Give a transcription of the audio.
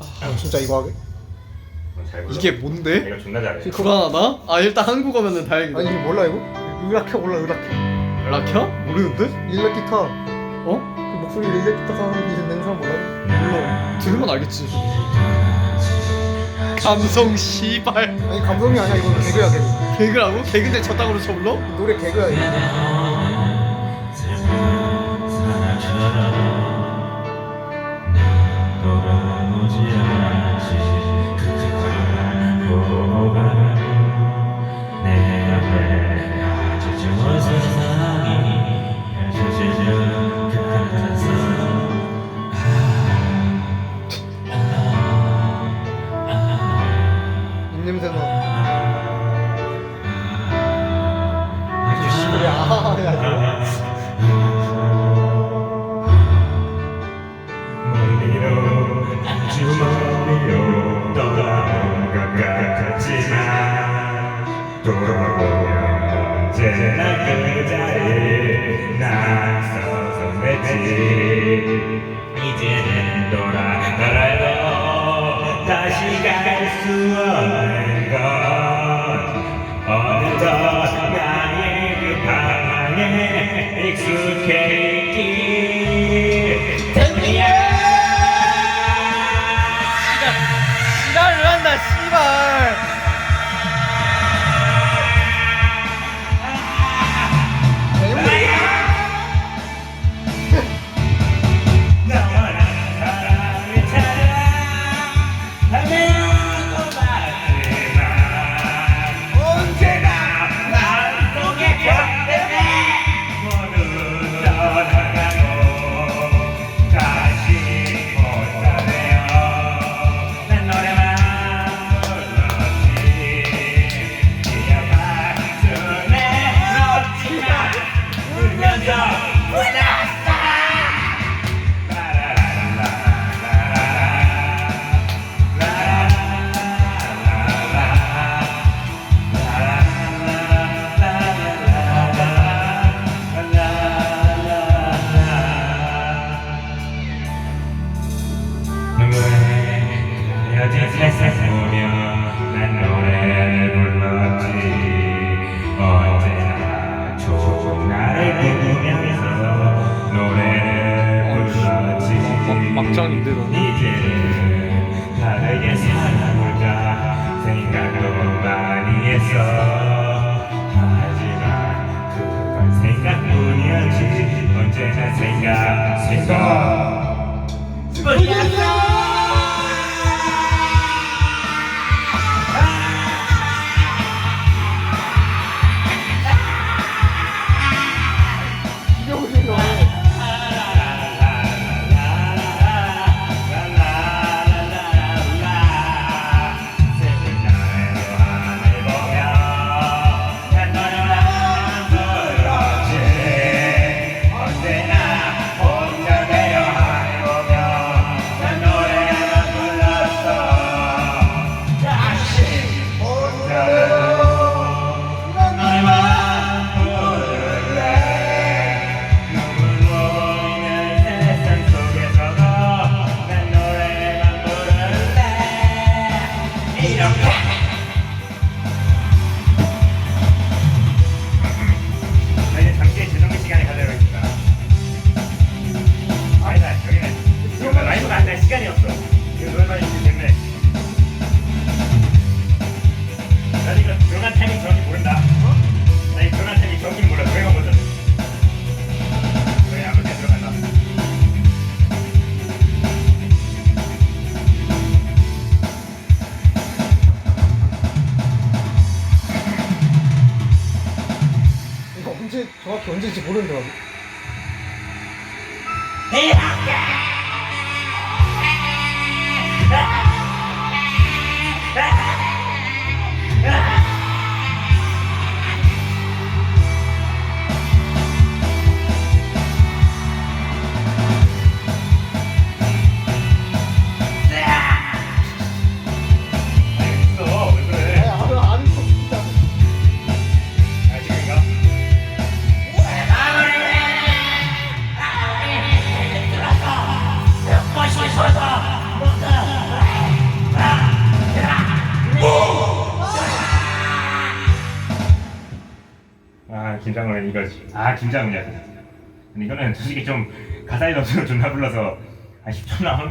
아, 진짜 이거 하게? 어, 잘 불러. 이게 뭔데? 내가 존나 잘해. 불안하다? 아 일단 한국어면은 다행이다 아니 이거 몰라 이거? 으락해 몰라 으락해 락혀? 모르는데? 일렉 기타 어? 그 목소리 일렉 기타 사운드 내는 사람 몰라? 몰라 들으면 알겠지 감성 씨발 아니 감성이 아니야 이건 개그야 개그 개그라고? 개그인데 저 땅으로 쳐불러? 노래 개그야 이거 돌아오지 않지. 보고 가는 내 앞에 아주 좋은 세상이 펼쳐지는 그 같아서 입냄새 나 그래 아야. 멀리 돌 여진 세상 보며 난 노래를 불렀지. 언제나 좋은 나를 부르면서 노래를 불렀지? 이제는 다르게 살아볼까 생각도 많이 했어. 하지만 그건 생각뿐이었지. 언제나 생각 생각 이렇 정확히 언제인지 모르는데 김장훈은 이거지. 아 김장훈이야. 이거는 솔직히 좀 가사의 점수를 존나 불러서 한 10초 나오는